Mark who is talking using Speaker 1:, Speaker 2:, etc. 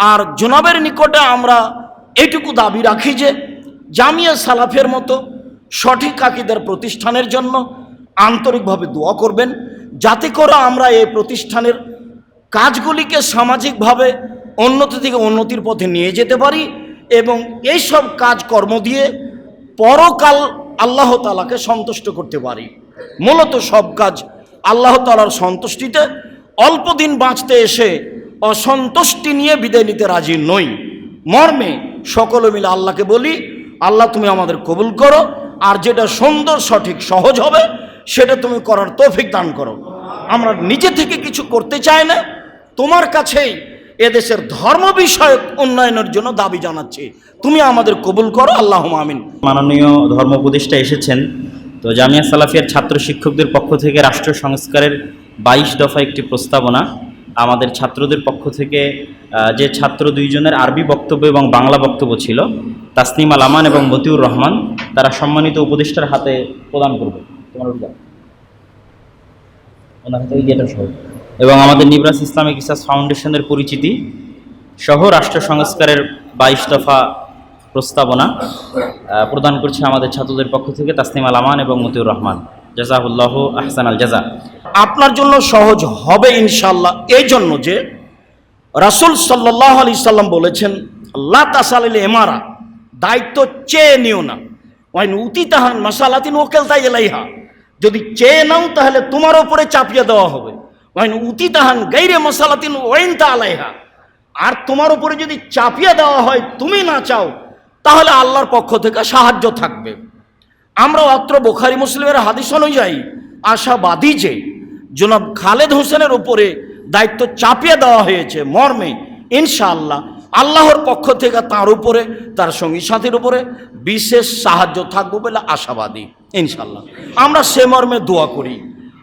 Speaker 1: আর জনাবের নিকটে আমরা এটুকু দাবি রাখি যে জামিয়া সালাফের মতো সঠিক আকিদের প্রতিষ্ঠানের জন্য আন্তরিকভাবে দোয়া করবেন, যাতে করে আমরা এই প্রতিষ্ঠানের কাজগুলিকে সামাজিকভাবে উন্নতি থেকে উন্নতির পথে নিয়ে যেতে পারি এবং এই সব কাজকর্ম দিয়ে পরকাল আল্লাহ তালাকে সন্তুষ্ট করতে পারি। মূলত সব কাজ আল্লাহ তালার সন্তুষ্টিতে, অল্প দিন বাঁচতে এসে অসন্তুষ্টি নিয়ে বিদায় নিতে রাজি নই। মর্মে সকলে মিলে আল্লাহকে বলি, আল্লাহ তুমি আমাদের কবুল করো, আর যেটা সুন্দর, সঠিক, সহজ হবে, সেটা তুমি করার তৌফিক দান করো। আমরা নিজে থেকে কিছু করতে চাই না, তোমার কাছেই এদেশের ধর্ম বিষয়ক উন্নয়নের জন্য দাবি জানাচ্ছি। তুমি আমাদের কবুল করো আল্লাহ আমিন।
Speaker 2: মাননীয় ধর্ম উপদেষ্টা এসেছেন, তো জামিয়া সালাফিয়ার ছাত্র শিক্ষকদের পক্ষ থেকে রাষ্ট্র সংস্কারের বাইশ দফা একটি প্রস্তাবনা আমাদের ছাত্রদের পক্ষ থেকে যে ছাত্র দুইজনের আরবি বক্তব্য এবং বাংলা বক্তব্য ছিল, তাসনিম আল আমান এবং মতিউর রহমান, তারা সম্মানিত উপদেষ্টার হাতে প্রদান করবে। তোমার। এবং আমাদের নিবরাস ইসলামিক রিসার্চ ফাউন্ডেশনের পরিচিতি সহ রাষ্ট্র সংস্কারের বাইশ দফা প্রস্তাবনা প্রদান করছে আমাদের ছাত্রদের পক্ষ থেকে তাসনিম আল আমান এবং মতিউর রহমান। জাজাহুল্লাহ আহসান আল জাজা।
Speaker 1: আপনার জন্য সহজ হবে ইনশাল্লাহ এই জন্য যে রাসুল সাল্লাহ আলি সাল্লাম বলেছেন আল্লাহ তাসালিল এমারা দায়িত্ব চেয়ে নিও না। ওয়াইন উতি তাহান মাসালাতিন ওকেল তাই এলাইহা যদি চেয়ে নাও তাহলে তোমার ওপরে চাপিয়ে দেওয়া হবে। ওয়াইন উতি তাহান গাইরে মশালাতিন ওয়াইন তা আলাইহা আর তোমার উপরে যদি চাপিয়ে দেওয়া হয় তুমি না চাও, তাহলে আল্লাহর পক্ষ থেকে সাহায্য থাকবে। আমরা অত্র বোখারি, মুসলিমের হাদিস অনুযায়ী আশাবাদী যে জনাব খালেদ হোসেনের উপরে দায়িত্ব চাপিয়ে দেওয়া হয়েছে মর্মে, ইনশাআল্লাহ। আল্লাহর পক্ষ থেকে তার উপরে, তার সঙ্গী সাথীর উপরে বিশেষ সাহায্য থাকব বলে আশাবাদী ইনশাল্লাহ আমরা সে মর্মে দোয়া করি।